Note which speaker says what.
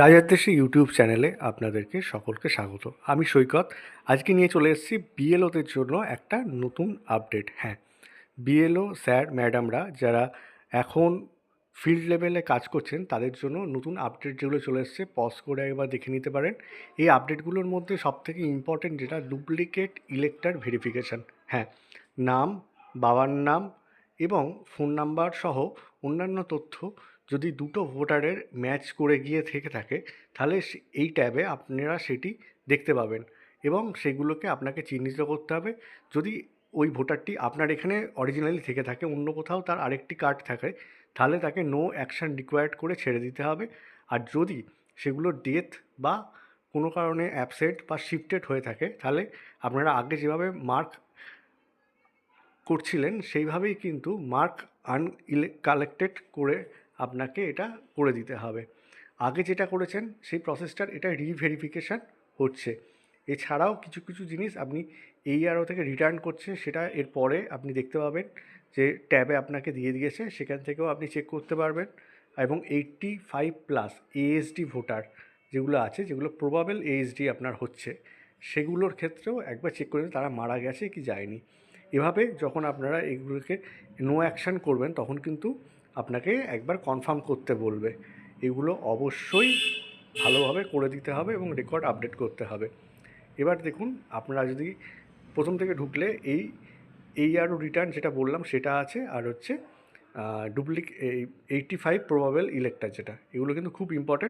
Speaker 1: রাজার দেশে ইউটিউব চ্যানেলে আপনাদেরকে সকলকে স্বাগত। আমি সৈকত। আজকে নিয়ে চলে এসেছি বিএলওদের জন্য একটা নতুন আপডেট। হ্যাঁ বিএলও স্যার, ম্যাডামরা যারা এখন ফিল্ড লেভেলে কাজ করছেন, তাদের জন্য নতুন আপডেট যেগুলো চলে এসছে। পজ করে একবার দেখে নিতে পারেন। এই আপডেটগুলোর মধ্যে সবথেকে ইম্পর্টেন্ট যেটা ডুপ্লিকেট ইলেক্টার ভেরিফিকেশান হ্যাঁ নাম, বাবার নাম এবং ফোন নাম্বার সহ অন্যান্য তথ্য যদি দুটো ভোটারের ম্যাচ করে গিয়ে থেকে থাকে, তাহলে এই ট্যাবে আপনারা সেটি দেখতে পাবেন এবং সেগুলোকে আপনাকে চিহ্নিত করতে হবে। যদি ওই ভোটারটি আপনার এখানে অরিজিনালি থেকে থাকে, অন্য কোথাও তার আরেকটি কার্ড থাকে, তাহলে তাকে নো অ্যাকশন রিকোয়ার্ড করে ছেড়ে দিতে হবে। আর যদি সেগুলো ডেথ বা কোনো কারণে অ্যাবসেন্ট বা শিফটেড হয়ে থাকে, তাহলে আপনারা আগে যেভাবে মার্ক করছিলেন, সেইভাবেই কিন্তু মার্ক আন কালেক্টেড করে আপনাকে এটা করে দিতে হবে। আগে যেটা করেছেন, সেই প্রসেসটার এটা রিভেরিফিকেশান হচ্ছে। এছাড়াও কিছু কিছু জিনিস আপনি এই আরও থেকে রিটার্ন করছে, সেটা এর পরে আপনি দেখতে পাবেন যে ট্যাবে আপনাকে দিয়ে দিয়েছে, সেখান থেকেও আপনি চেক করতে পারবেন। এবং eighty five plus ASD voter যেগুলো আছে, যেগুলো প্রবাবেল এএসডি আপনার হচ্ছে, সেগুলোর ক্ষেত্রেও একবার চেক করে তারা মারা গেছে কি যায়নি। এভাবে যখন আপনারা এগুলোকে নো অ্যাকশান করবেন, তখন কিন্তু আপনাকে একবার কনফার্ম করতে বলবে। এগুলো অবশ্যই ভালোভাবে করে দিতে হবে এবং রেকর্ড আপডেট করতে হবে। এবার দেখুন, আপনারা যদি প্রথম থেকে ঢুকলে এই এই আরও রিটার্ন যেটা বললাম সেটা আছে, আর হচ্ছে ডুপ্লিক এইটটি ফাইভ প্রবাবেল ইলেকটার যেটা, এগুলো কিন্তু খুব ইম্পর্ট্যান্ট